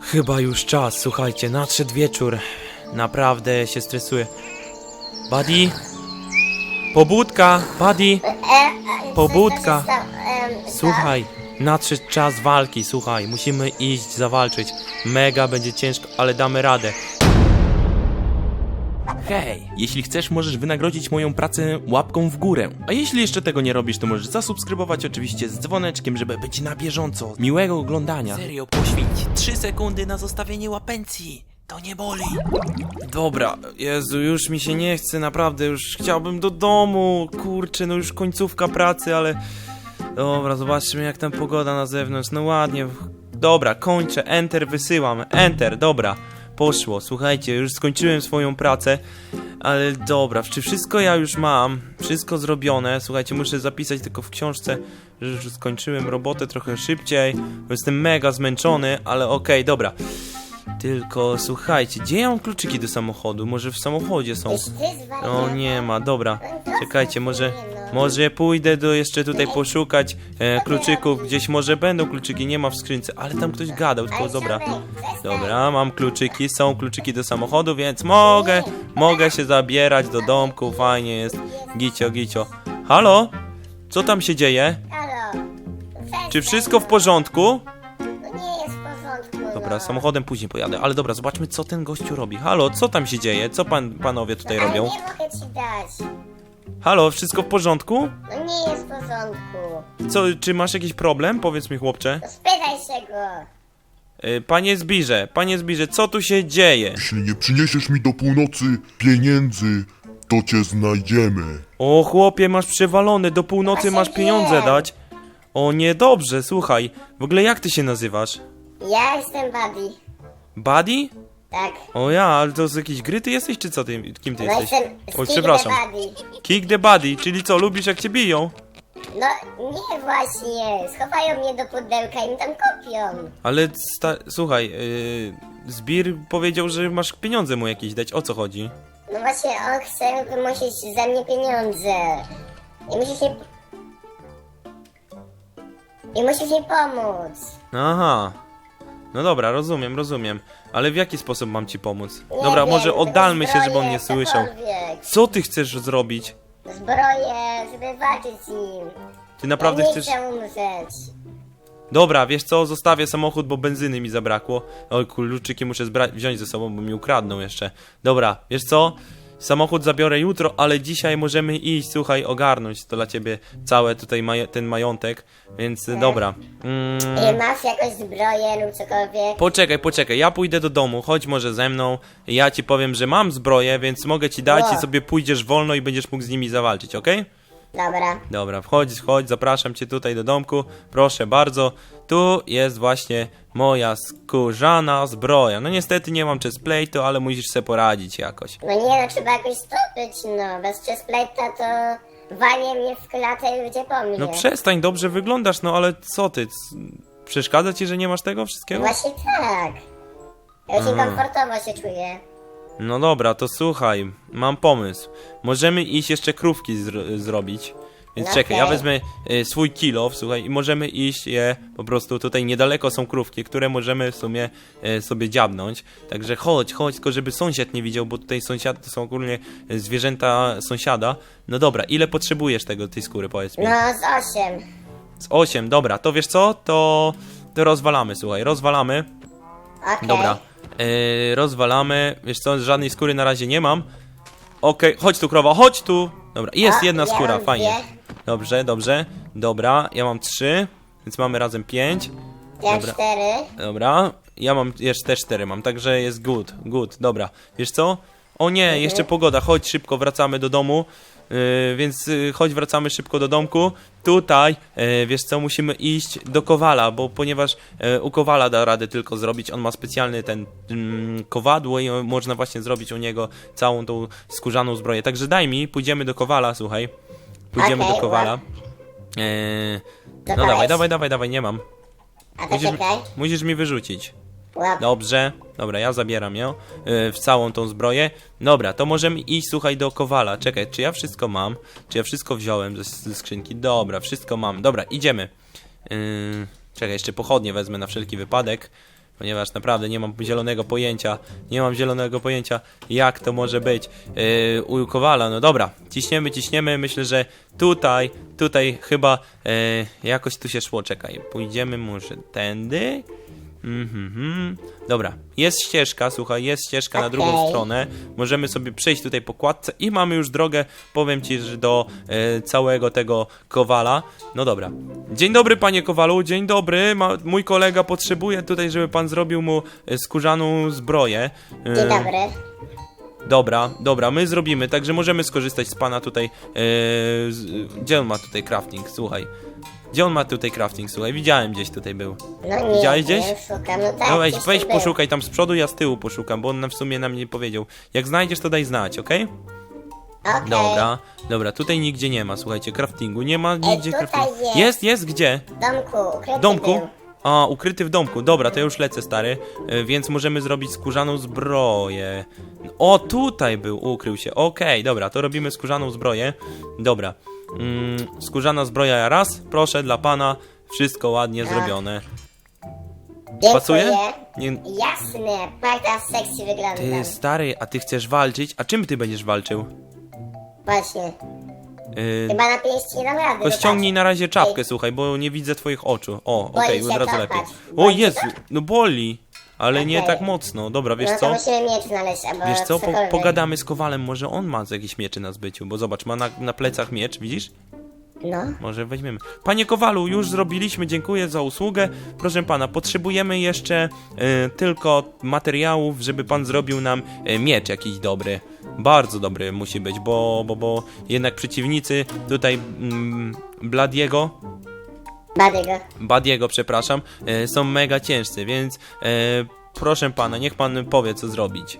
Chyba już czas, słuchajcie, nadszedł wieczór. Naprawdę się stresuję. Buddy? Pobudka, Buddy? Pobudka. Słuchaj, nadszedł czas walki, słuchaj, musimy iść zawalczyć. Mega będzie ciężko, ale damy radę. Hej, jeśli chcesz, możesz wynagrodzić moją pracę łapką w górę. A jeśli jeszcze tego nie robisz, to możesz zasubskrybować oczywiście z dzwoneczkiem, żeby być na bieżąco. Miłego oglądania. Serio, poświęć 3 sekundy na zostawienie łapencji. To nie boli. Dobra, Jezu, już mi się nie chce, naprawdę, już chciałbym do domu. Kurczę, no już końcówka pracy, ale... Dobra, zobaczmy jak tam pogoda na zewnątrz. No ładnie. Dobra, kończę. Enter wysyłam. Enter, dobra. Poszło. Słuchajcie, już skończyłem swoją pracę. Ale dobra, czy wszystko ja już mam? Wszystko zrobione. Słuchajcie, muszę zapisać tylko w książce, że już skończyłem robotę trochę szybciej. Jestem mega zmęczony, ale okej, dobra. Tylko słuchajcie, gdzie ja mam kluczyki do samochodu? Może w samochodzie są? O nie ma, dobra. Czekajcie, może, może pójdę do jeszcze tutaj poszukać e, kluczyków. Gdzieś może będą kluczyki, nie ma w skrzynce, ale tam ktoś gadał, tylko dobra. Dobra, mam kluczyki, są kluczyki do samochodu, więc mogę, mogę się zabierać do domku, fajnie jest. Gicio, gicio. Halo? Co tam się dzieje? Czy wszystko w porządku? Dobra, samochodem później pojadę, ale dobra, zobaczmy co ten gościu robi. Halo, co tam się dzieje? Co pan, panowie tutaj Ale robią? nie mogę ci dać. Halo, wszystko w porządku? No nie jest w porządku. Co, czy masz jakiś problem? Powiedz mi, chłopcze. No spytaj się go. Y, Panie Zbirze, panie Zbirze, co tu się dzieje? Jeśli nie przyniesiesz mi do północy pieniędzy, to cię znajdziemy. O, chłopie, masz przewalone, do północy Właśnie masz pieniądze wiem. dać. O, niedobrze, słuchaj. W ogóle jak ty się nazywasz? Ja jestem Buddy. Buddy? Tak. O ja, ale to z jakiejś gry ty jesteś, czy co ty, kim ty No jesteś? jestem Oj, Steve przepraszam. the Buddy. Kick the buddy, czyli co, lubisz jak cię biją? No nie właśnie. Schowają mnie do pudełka i mi tam kopią. Ale sta- słuchaj, yy, Zbir powiedział, że masz pieniądze mu jakieś dać, o co chodzi? No właśnie on chce wymusić ze mnie pieniądze. I musisz mi... I musisz mi pomóc. Aha. No dobra, rozumiem, rozumiem. Ale w jaki sposób mam ci pomóc? Nie Dobra, wiem, może oddalmy się, żeby on nie zbroję, słyszał. cokolwiek. Co ty chcesz zrobić? Zbroję, żeby walczyć z nim. Ty naprawdę ja nie chcesz... chcę umrzeć. Dobra, wiesz co, zostawię samochód, bo benzyny mi zabrakło. Oj, kluczyki muszę zbra- wziąć ze sobą, bo mi ukradną jeszcze. Dobra, wiesz co? Samochód zabiorę jutro, ale dzisiaj możemy iść, słuchaj, ogarnąć to dla ciebie całe tutaj ten majątek, więc y, dobra. Mm, I masz jakąś zbroję lub cokolwiek? poczekaj, poczekaj, ja pójdę do domu, chodź może ze mną, ja ci powiem, że mam zbroję, więc mogę ci dać i sobie pójdziesz wolno i będziesz mógł z nimi zawalczyć, okej? Dobra. Dobra, wchodź, chodź, zapraszam cię tutaj do domku, proszę bardzo. Tu jest właśnie moja skórzana zbroja. No niestety nie mam chestplate'u, ale musisz sobie poradzić jakoś. No nie no, trzeba jakoś stopić, no. Bez chestplate'a to wanie mnie w klatę i ludzie po mnie. No przestań, dobrze wyglądasz, no ale co ty? c- Przeszkadza ci, że nie masz tego wszystkiego? Właśnie tak. Ja się Mm. komfortowo się czuję. No dobra, to słuchaj, mam pomysł. Możemy iść jeszcze krówki zro- zrobić. Więc Okej. czekaj, ja wezmę y, swój kilo, słuchaj, i możemy iść je po prostu tutaj niedaleko są krówki, które możemy w sumie y, sobie dziabnąć. Także chodź, chodź, tylko żeby sąsiad nie widział, bo tutaj sąsiad to są ogólnie y, zwierzęta sąsiada. No dobra, ile potrzebujesz tego, tej skóry, powiedz mi? No z osiem. Z 8, dobra, to wiesz co? To, to rozwalamy, słuchaj, rozwalamy. Okej. Dobra, yy, rozwalamy. Wiesz co, żadnej skóry na razie nie mam. Okej, chodź tu krowa, chodź tu! Dobra, jest O, jedna ja skóra, mam fajnie. dwie. Dobrze, dobrze. Dobra, ja mam trzy, więc mamy razem pięć. Ja Dobra. cztery. Dobra, ja mam jeszcze też cztery mam, także jest good, good, dobra. Wiesz co? O nie, jeszcze pogoda, chodź szybko, wracamy do domu. Yy, więc yy, chodź, wracamy szybko do domku. Tutaj, yy, wiesz co, musimy iść do Kowala, bo ponieważ u Kowala da radę tylko zrobić, on ma specjalny ten mm, kowadło i można właśnie zrobić u niego całą tą skórzaną zbroję. Także daj mi, pójdziemy do Kowala, słuchaj. Pójdziemy Okej, do Kowala. no dawaj, dawaj, dawaj, dawaj, nie mam. Musisz, musisz mi wyrzucić. Dobrze, dobra, ja zabieram ją yy, w całą tą zbroję. Dobra, to możemy iść, słuchaj, do Kowala. Czekaj, czy ja wszystko mam? Czy ja wszystko wziąłem ze, ze skrzynki? Dobra, wszystko mam. Dobra, idziemy. Yy, czekaj, jeszcze pochodnie wezmę na wszelki wypadek. ponieważ naprawdę nie mam zielonego pojęcia, nie mam zielonego pojęcia, jak to może być yy, u Kowala. No dobra, ciśniemy, ciśniemy, myślę, że tutaj, tutaj chyba yy, jakoś tu się szło, czekaj, pójdziemy może tędy, Mhm. Dobra, jest ścieżka, słuchaj, jest ścieżka na drugą stronę. Możemy sobie przejść tutaj po kładce i mamy już drogę, powiem ci, że do e, całego tego kowala. No dobra. Dzień dobry, panie kowalu, dzień dobry. Ma, mój kolega potrzebuje tutaj, żeby pan zrobił mu e, skórzaną zbroję. E, Dzień dobry. Dobra, dobra, my zrobimy, także możemy skorzystać z pana tutaj. E, z, gdzie on ma tutaj crafting? Słuchaj. Gdzie on ma tutaj crafting? Słuchaj, widziałem gdzieś tutaj był. No nie, Widziałeś gdzieś? nie szukam, no tak. No weź, gdzieś weź był. poszukaj tam z przodu, ja z tyłu poszukam, bo on nam w sumie nam nie powiedział. Jak znajdziesz, to daj znać, okej? Okej. Dobra, dobra, tutaj nigdzie nie ma, słuchajcie, craftingu, nie ma nigdzie tutaj craftingu. jest. Jest, jest, gdzie? W domku, ukryty W domku? był. A, ukryty w domku. Dobra, to ja już lecę, stary. E, Więc możemy zrobić skórzaną zbroję. O, tutaj był, ukrył się. Okej, dobra, to robimy skórzaną zbroję. Dobra. Mm, skórzana zbroja raz, proszę, dla pana. Wszystko ładnie zrobione. Dziękuję. Pasuje? Nie, Jasne, tak teraz sexy wygląda. ty, stary, a ty chcesz walczyć? A czym ty będziesz walczył? Właśnie. Yy, Chyba na pięści nie dam rady. to no ściągnij na razie czapkę, Ej, słuchaj, bo nie widzę twoich oczu. O, okej, się od razu lepiej. patrz. O Boi się Jezu, no boli. Ale nie Okej. tak mocno. Dobra, wiesz no co? musimy miecz znaleźć, albo Wiesz co, po, cokolwiek. pogadamy z Kowalem, może on ma jakieś miecze na zbyciu, bo zobacz, ma na, na plecach miecz, widzisz? No. Może weźmiemy. Panie Kowalu, już zrobiliśmy, dziękuję za usługę. Proszę pana, potrzebujemy jeszcze e, tylko materiałów, żeby pan zrobił nam e, miecz jakiś dobry. Bardzo dobry musi być, bo, bo, bo jednak przeciwnicy tutaj mm, Bladiego, Badygo. Badiego, przepraszam, e, są mega ciężcy, więc e, proszę pana, niech pan powie, co zrobić.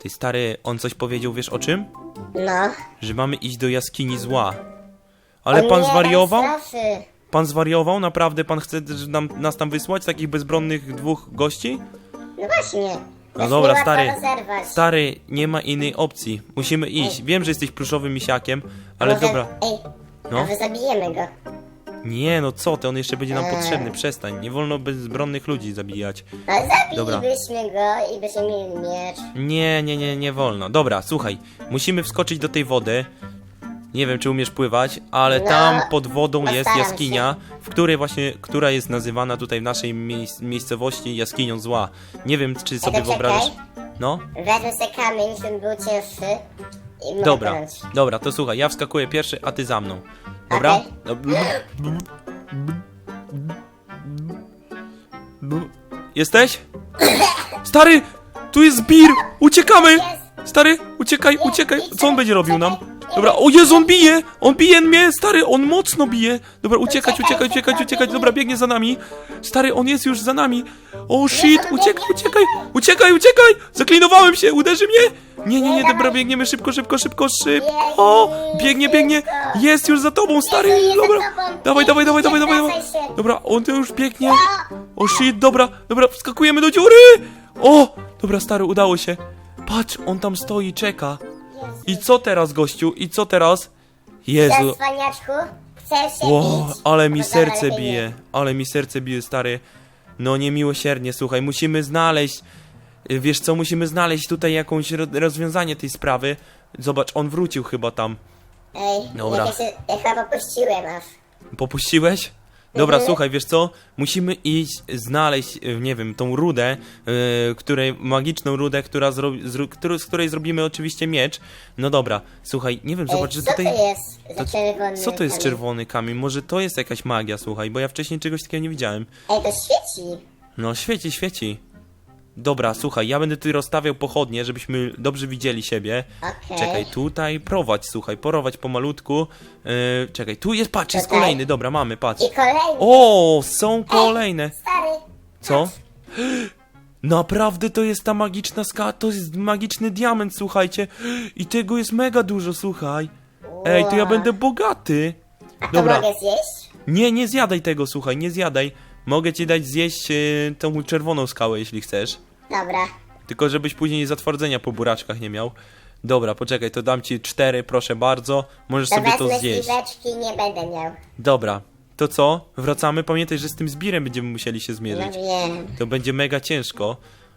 Ty stary, on coś powiedział, wiesz o czym? No. Że mamy iść do jaskini zła. Ale O pan nie, zwariował? strasy. Pan zwariował? Naprawdę pan chce nam, nas tam wysłać, takich bezbronnych dwóch gości? No właśnie. No dobra, stary. Stary, nie ma innej opcji. Musimy iść. Wiem, że jesteś pluszowym misiakiem, ale dobra. Ej, No. może zabijemy go. Nie, no co ty, on jeszcze będzie nam Eee. potrzebny, przestań. Nie wolno bezbronnych ludzi zabijać. No Dobra. zabilibyśmy go i byśmy mieli miecz. Nie, nie, nie, nie wolno. Dobra, słuchaj, musimy wskoczyć do tej wody. Nie wiem, czy umiesz pływać, ale No, tam pod wodą jest postaram jaskinia, w której właśnie, która jest nazywana tutaj w naszej miejsc miejscowości jaskinią zła. Nie wiem, czy sobie wyobrażasz. No, Wezmę sobie kamień, żeby był cięższy. I mogę dobra, dobra, to słuchaj, ja wskakuję pierwszy, a ty za mną. Dobra? Okej. Jesteś? Stary, tu jest zbir! Uciekamy! Stary, uciekaj, uciekaj! Co on będzie robił nam? Dobra, o Jezu, on bije! On bije mnie, stary, on mocno bije! Dobra, uciekać, uciekać, uciekać, uciekać, dobra, biegnie za nami! Stary, on jest już za nami! O shit, uciekaj, uciekaj, uciekaj, uciekaj! Zaklinowałem się, uderzy mnie! Nie, nie, nie, dobra, biegniemy szybko, szybko, szybko, szybko! Biegnie, biegnie! Jest już za tobą, stary, Jezu, jest za dobra! tobą. Dawaj, dawaj, dawaj, dawaj, dawaj! Wracaj się. Dobra, on to już biegnie! O shit, dobra, dobra, wskakujemy do dziury! O! Dobra, stary, udało się. Patrz, on tam stoi, czeka. I co teraz, gościu? I co teraz? Jezu. Zasłaniaczku, chcesz się Wow, bić? ale mi No dobra, serce lepiej bije. Ale mi serce bije, stary. No niemiłosiernie, słuchaj, musimy znaleźć... y, Wiesz co, musimy znaleźć tutaj jakąś ro rozwiązanie tej sprawy. Zobacz, on wrócił chyba tam. Ej, Dobra. Ja, się, ja chyba popuściłem aż. Popuściłeś? Dobra, Mhm. słuchaj, wiesz co? Musimy iść, znaleźć, y, nie wiem, tą rudę, y, której, magiczną rudę, która zro, zro, którą- z której zrobimy oczywiście miecz. No dobra, słuchaj, nie wiem, Ej, zobacz, że co tutaj... to jest za to- czerwony Co to jest kamień? czerwony kamień? Może to jest jakaś magia, słuchaj, bo ja wcześniej czegoś takiego nie widziałem. Ej, to świeci. No, świeci, świeci. Dobra, słuchaj, ja będę tutaj rozstawiał pochodnie, żebyśmy dobrze widzieli siebie. Okej. Czekaj, tutaj prowadź, słuchaj, porować pomalutku. Yy, czekaj, tu jest, patrz, jest Tutaj. kolejny, dobra, mamy, patrz. I kolejny. O, są kolejne. Stary. Co? Naprawdę to jest ta magiczna ska, to jest magiczny diament, słuchajcie. I tego jest mega dużo, słuchaj. Ej, to ja będę bogaty. A to Dobra. mogę zjeść? Nie, nie zjadaj tego, słuchaj, nie zjadaj. Mogę ci dać zjeść yy, tą czerwoną skałę, jeśli chcesz. Dobra. Tylko żebyś później zatwardzenia po buraczkach nie miał. Dobra, poczekaj, to dam ci cztery, proszę bardzo. Możesz To sobie to wezmę zjeść. śliweczki nie będę miał. Dobra, to co? Wracamy? Pamiętaj, że z tym zbirem będziemy musieli się No zmierzyć. wiem. To będzie mega ciężko.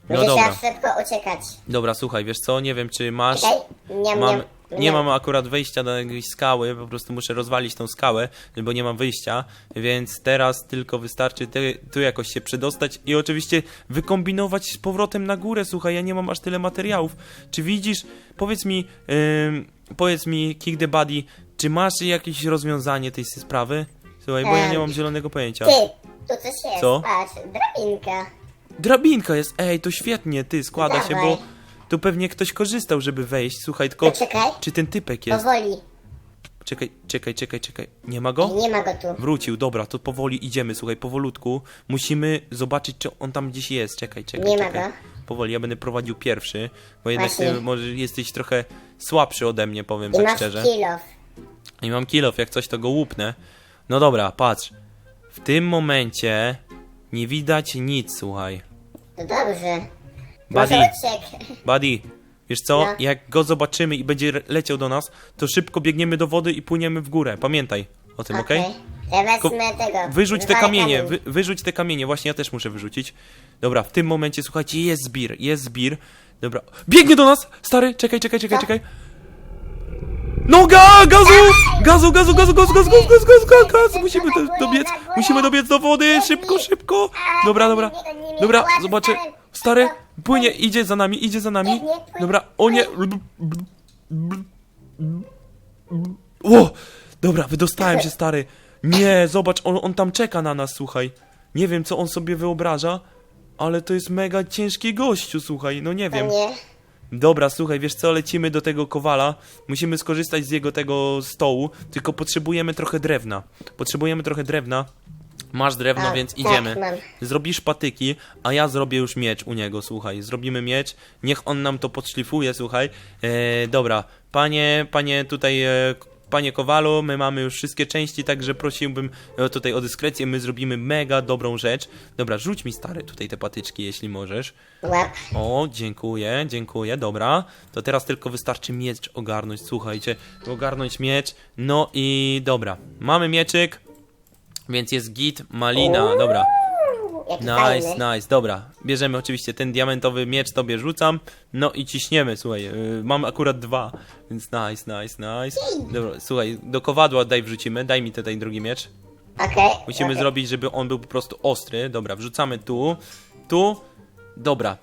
No dobra, teraz szybko uciekać. dobra, słuchaj, wiesz co? Nie wiem, czy masz... Czekaj. Niam, Mam, nie mam akurat wejścia do jakiejś skały, po prostu muszę rozwalić tą skałę, bo nie mam wyjścia, więc teraz tylko wystarczy tu jakoś się przedostać i oczywiście wykombinować z powrotem na górę. Słuchaj, ja nie mam aż tyle materiałów. Czy widzisz, powiedz mi, ym, powiedz mi, Kick the Buddy, czy masz jakieś rozwiązanie tej sprawy? Słuchaj, bo ja nie mam zielonego pojęcia. Ty, tu coś jest. Co? Patrz, drabinka. Drabinka jest, ej, to świetnie, ty, składa się, Dawaj. Tu pewnie ktoś korzystał, żeby wejść. Słuchaj, tylko Poczekaj. czy ten typek jest? Powoli. Czekaj, czekaj, czekaj, czekaj. Nie ma go? Nie ma go tu. Wrócił, dobra, to powoli idziemy, słuchaj, powolutku. Musimy zobaczyć, czy on tam gdzieś jest. Czekaj, czekaj, Nie ma czekaj. go. Powoli, ja będę prowadził pierwszy, bo jednak Właśnie. ty może jesteś trochę słabszy ode mnie, powiem I tak masz szczerze. kilof. I mam kilof, jak coś to go łupnę. No dobra, patrz. W tym momencie nie widać nic, słuchaj. To dobrze. Buddy. Buddy, wiesz co? No. Jak go zobaczymy i będzie re- leciał do nas, to szybko biegniemy do wody i płyniemy w górę. Pamiętaj o tym, okej? Ja wezmę tego. Wyrzuć te kamienie, wy, wyrzuć te kamienie, właśnie ja też muszę wyrzucić. Dobra, w tym momencie, słuchajcie, jest zbir, jest zbir. Dobra, biegnie do nas! Stary, czekaj, czekaj, czekaj, czekaj. No ga, gazu! Gazu, gazu, gazu, gazu, gazu, gazu, gazu, gazu, gazu, gazu, musimy do, dobiec, musimy dobiec do wody, szybko, szybko. Dobra, dobra, dobra, zobaczę. Stary, płynie, idzie za nami, idzie za nami. Dobra, o nie. O! Dobra, wydostałem się, stary. Nie, zobacz, on, on tam czeka na nas, słuchaj. Nie wiem, co on sobie wyobraża, ale to jest mega ciężki gościu, słuchaj, no nie wiem. Nie. Dobra, słuchaj, wiesz co, lecimy do tego kowala, musimy skorzystać z jego tego stołu, tylko potrzebujemy trochę drewna. Potrzebujemy trochę drewna. Masz drewno, A, więc tak, idziemy. mam. Zrobisz patyki, a ja zrobię już miecz u niego, słuchaj. Zrobimy miecz, niech on nam to podszlifuje, słuchaj. E, dobra, panie, panie tutaj, e, panie Kowalu, my mamy już wszystkie części, także prosiłbym e, tutaj o dyskrecję, my zrobimy mega dobrą rzecz. Dobra, rzuć mi stary tutaj te patyczki, jeśli możesz. O, dziękuję, dziękuję, dobra. To teraz tylko wystarczy miecz ogarnąć, słuchajcie. Ogarnąć miecz, no i dobra. Mamy mieczyk, więc jest git, malina, dobra. Jaki Nice, fajny. nice, dobra. Bierzemy oczywiście ten diamentowy miecz, tobie rzucam. No i ciśniemy, słuchaj. Yy, mam akurat dwa, więc nice, nice, nice. Dobra, słuchaj, do kowadła daj wrzucimy, daj mi tutaj drugi miecz. Okej. Musimy okej. zrobić, żeby on był po prostu ostry. Dobra, wrzucamy tu, tu. Dobra,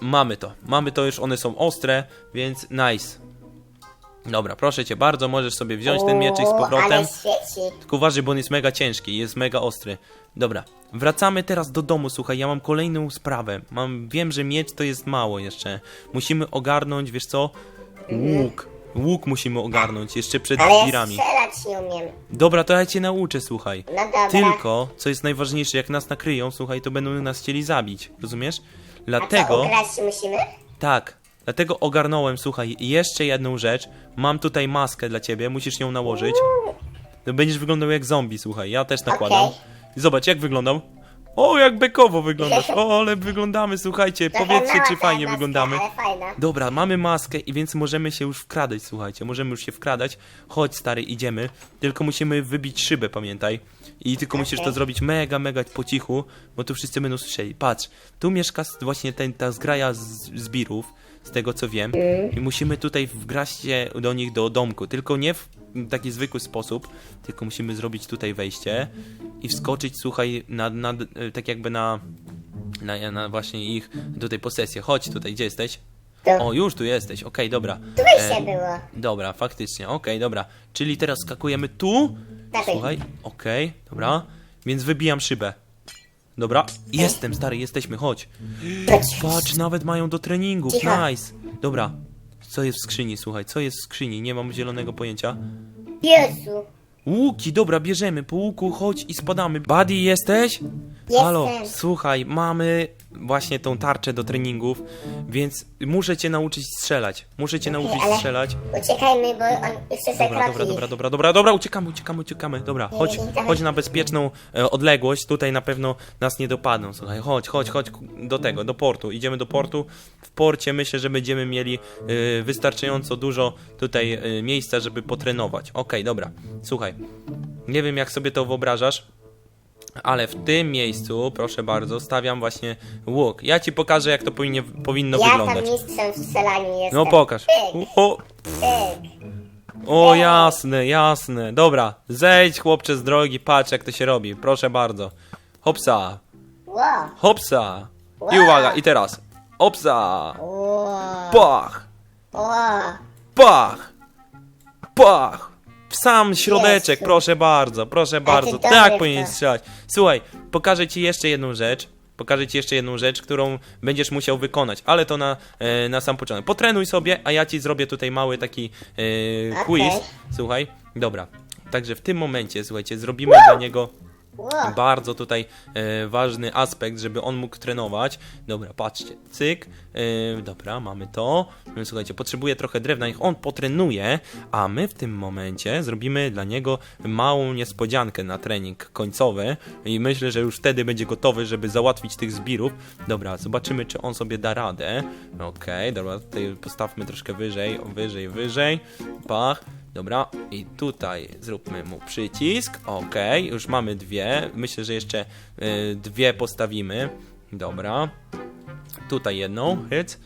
mamy to. Mamy to już, one są ostre, więc nice. Dobra, proszę cię bardzo, możesz sobie wziąć ten mieczyk z powrotem. Ale świeci. Tylko uważaj, bo on jest mega ciężki, jest mega ostry. Dobra, wracamy teraz do domu, słuchaj, ja mam kolejną sprawę. Mam, wiem, że miecz to jest mało jeszcze. Musimy ogarnąć, wiesz co? Łuk. Łuk musimy ogarnąć jeszcze przed Ale ja zbirami. strzelać nie umiem. Dobra, to ja cię nauczę, słuchaj. No dobra. Tylko, co jest najważniejsze, jak nas nakryją, słuchaj, to będą nas chcieli zabić, rozumiesz? A co, Dlatego, ugrać musimy? tak, dlatego ogarnąłem, słuchaj, jeszcze jedną rzecz. Mam tutaj maskę dla ciebie, musisz ją nałożyć. To będziesz wyglądał jak zombie, słuchaj, ja też nakładam. Okej. Zobacz, jak wyglądam. O, jak bekowo wyglądasz. O, ale wyglądamy, słuchajcie, Trochę powiedzcie, mała czy ta fajnie maska, wyglądamy. Ale fajna. Dobra, mamy maskę i więc możemy się już wkradać, słuchajcie, możemy już się wkradać. Chodź, stary, idziemy. Tylko musimy wybić szybę, pamiętaj. I tylko musisz to zrobić mega, mega po cichu, bo tu wszyscy będą słyszeli. Patrz, tu mieszka s- właśnie ten, ta zgraja z, zbirów, z tego co wiem. I musimy tutaj wgrać się do nich do domku. Tylko nie w taki zwykły sposób, tylko musimy zrobić tutaj wejście i wskoczyć, słuchaj, na, na, tak jakby na, na, na właśnie ich tutaj posesję. Chodź tutaj, gdzie jesteś? Tu. O, już tu jesteś, okej, dobra. Tu wyjście E, było. Dobra, faktycznie, okej, dobra. Czyli teraz skakujemy tu. Słuchaj, okej, dobra. Więc wybijam szybę. Dobra, jestem, stary, jesteśmy, chodź. Patrz, nawet mają do treningów, Cicho. nice. Dobra, co jest w skrzyni, słuchaj, co jest w skrzyni? Nie mam zielonego pojęcia. Jezu. Łuki, dobra, bierzemy po łuku, chodź i spadamy. Buddy, jesteś? Jestem. Halo, słuchaj, mamy właśnie tą tarczę do treningów, więc muszę cię nauczyć strzelać. Muszę cię nauczyć ale- strzelać. Uciekajmy, bo on jeszcze Dobra, dobra, dobra, dobra, dobra, dobra, uciekamy, uciekamy, uciekamy. Dobra, chodź, chodź na bezpieczną e, odległość, tutaj na pewno nas nie dopadną. Słuchaj, chodź, chodź, chodź do tego, do portu. Idziemy do portu. W porcie myślę, że będziemy mieli e, wystarczająco dużo tutaj e, miejsca, żeby potrenować. Okej, dobra. Słuchaj. Nie wiem, jak sobie to wyobrażasz, ale w tym miejscu, proszę bardzo, stawiam właśnie łuk. Ja ci pokażę, jak to powinno Ja tam wyglądać. mistrzem w strzelaniu jestem. No pokaż. Pyk, O, pyk. o, jasne, jasne. Dobra, zejdź chłopcze z drogi, patrz jak to się robi. Proszę bardzo. Hopsa, hopsa. I uwaga, i teraz. Hopsa, pach, pach, pach. W sam środeczek, Jezu. proszę bardzo, proszę bardzo. Tak to. powinien strzelać. Słuchaj, pokażę ci jeszcze jedną rzecz. Pokażę ci jeszcze jedną rzecz, którą będziesz musiał wykonać, ale to na, e, na sam początek. Potrenuj sobie, a ja ci zrobię tutaj mały taki e, quiz. Słuchaj, dobra. Także w tym momencie, słuchajcie, zrobimy dla niego Ło. bardzo tutaj e, ważny aspekt, żeby on mógł trenować. Dobra, patrzcie, cyk, e, dobra, mamy to. No, Słuchajcie, potrzebuje trochę drewna, niech on potrenuje, a my w tym momencie zrobimy dla niego małą niespodziankę na trening końcowy i myślę, że już wtedy będzie gotowy, żeby załatwić tych zbirów. Dobra, zobaczymy, czy on sobie da radę. Okej, dobra, tutaj postawmy troszkę wyżej, wyżej, wyżej. Pach. Dobra, i tutaj zróbmy mu przycisk. Ok, już mamy dwie. Myślę, że jeszcze y, dwie postawimy. Dobra. Tutaj jedną, hyc.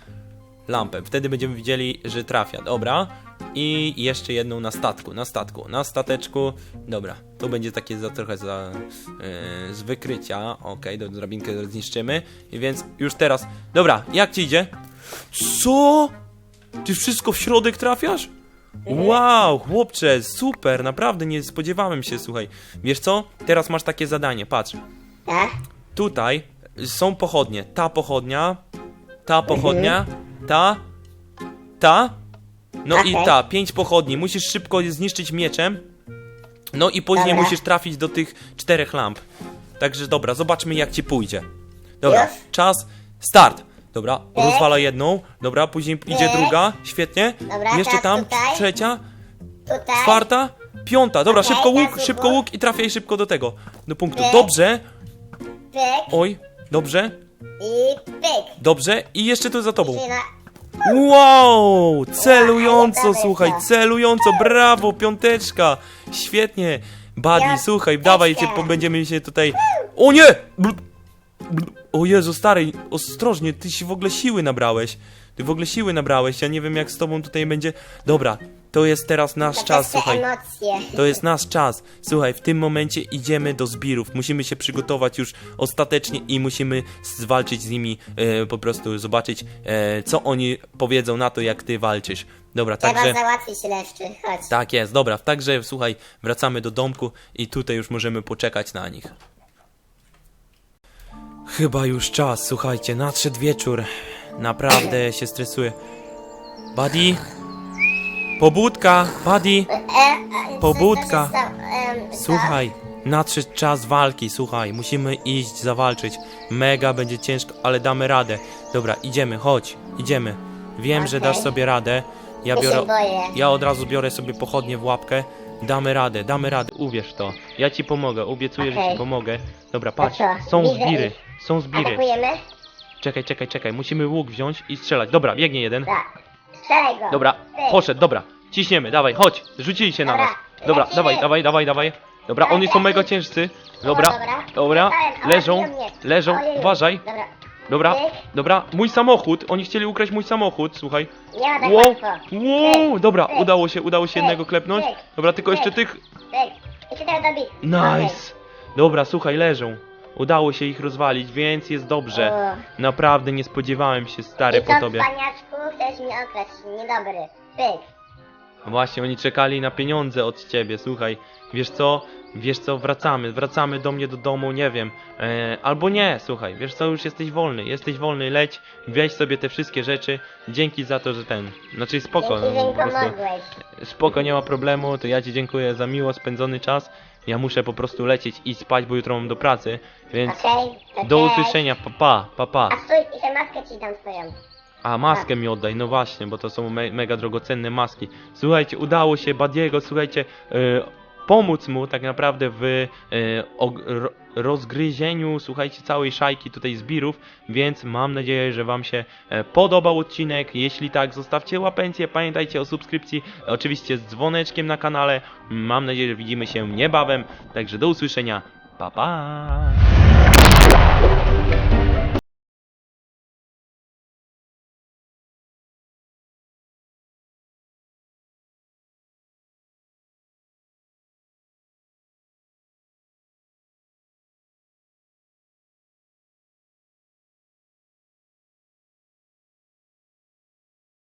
Lampę. Wtedy będziemy widzieli, że trafia. Dobra. I jeszcze jedną na statku, na statku, na stateczku. Dobra, tu będzie takie za trochę za y, z wykrycia. Ok, do drabinkę zniszczymy. I więc już teraz. Dobra, jak ci idzie? Co? Ty wszystko w środek trafiasz? Wow, chłopcze, super, naprawdę nie spodziewałem się, słuchaj. Wiesz co? Teraz masz takie zadanie, patrz. Tak? Tutaj są pochodnie. Ta pochodnia, ta pochodnia, ta, ta, no i Okej. ta. Pięć pochodni. Musisz szybko je zniszczyć mieczem. No i później Dobra. musisz trafić do tych czterech lamp. Także dobra, zobaczmy jak ci pójdzie. Dobra, Już? czas, start. Dobra, rozwala jedną. Dobra, później idzie Pyk. druga. Świetnie. Dobra, Jeszcze teraz tam, tutaj. trzecia. Tutaj. Czwarta, piąta. Dobra, Okej, szybko łuk, teraz szybko łuk. łuk i trafiaj szybko do tego. Do punktu. Pyk. Dobrze. Pyk Oj, dobrze, i pyk. dobrze. I jeszcze tu za tobą. Czyli na... Wow! Celująco, słuchaj, celująco, brawo, piąteczka. Świetnie. Buddy, słuchaj, dawaj, cię, po- będziemy się tutaj... O nie! Bl- bl- O Jezu, stary, ostrożnie, ty się w ogóle siły nabrałeś. Ty w ogóle siły nabrałeś, ja nie wiem jak z tobą tutaj będzie... Dobra, to jest teraz nasz czas, słuchaj. emocje. To jest nasz czas. Słuchaj, w tym momencie idziemy do zbirów. Musimy się przygotować już ostatecznie i musimy zwalczyć z nimi, e, po prostu zobaczyć, e, co oni powiedzą na to, jak ty walczysz. Dobra, Trzeba także. załatwić leszczy, chodź. Tak jest, dobra, także słuchaj, wracamy do domku i tutaj już możemy poczekać na nich. Chyba już czas, słuchajcie, nadszedł wieczór. Naprawdę się stresuję. Buddy? Pobudka, Buddy? E, e, Pobudka. co? Słuchaj, nadszedł czas walki, słuchaj, musimy iść zawalczyć. Mega będzie ciężko, ale damy radę. Dobra, idziemy, chodź, idziemy. Wiem, że Okej. dasz sobie radę. Ja Ja się biorę, boję. ja od razu biorę sobie pochodnie w łapkę. Damy radę, damy radę, uwierz w to. Ja ci pomogę, obiecuję, że Okej. ci pomogę. Dobra, patrz, co? są Widzę zbiry, są zbiry. Atakujemy? Czekaj, czekaj, czekaj, musimy łuk wziąć i strzelać. Dobra, biegnie jeden. Tak. Dobra, poszedł, dobra. Ciśniemy, dawaj, chodź. Rzucili się na Dobra, nas. Dobra, lecimy. dawaj, dawaj, dawaj, dawaj. Dobra, oni są mega ciężcy. Dobra, dobra. Leżą, leżą, uważaj. Dobra, Dobra. Mój samochód, oni chcieli ukraść mój samochód, słuchaj. nie ma tak Wow, łatwo. wow, Pyk, dobra, udało się, udało się jednego klepnąć. Dobra, tylko jeszcze tych. Teraz. Nice. Dobra, słuchaj, leżą. Udało się ich rozwalić, więc jest dobrze. O. Naprawdę nie spodziewałem się, stary, I po co, tobie. paniaczku, chcesz mi okraść, niedobry. Pyk. Właśnie, oni czekali na pieniądze od ciebie, słuchaj. Wiesz co? Wiesz co, wracamy, wracamy do mnie do domu, nie wiem. E, albo nie, słuchaj, wiesz co, już jesteś wolny, jesteś wolny, leć, weź sobie te wszystkie rzeczy. Dzięki za to, że ten. Znaczy spoko, Dzięki, że no, po prostu. pomogłeś. Spoko, nie ma problemu, to ja ci dziękuję za miło spędzony czas. Ja muszę po prostu lecieć i spać, bo jutro mam do pracy, więc Okej? to do cześć. usłyszenia, pa pa, pa pa. A stój, jeszcze maskę ci dam twoją. A maskę mi oddaj, no właśnie, bo to są me mega drogocenne maski. Słuchajcie, udało się Badiego, słuchajcie, e, pomóc mu tak naprawdę w og- ro- rozgryzieniu, słuchajcie, całej szajki tutaj zbirów, więc mam nadzieję, że Wam się e, podobał odcinek. Jeśli tak, zostawcie łapencję, pamiętajcie o subskrypcji, oczywiście z dzwoneczkiem na kanale. Mam nadzieję, że widzimy się niebawem, także do usłyszenia. Pa pa!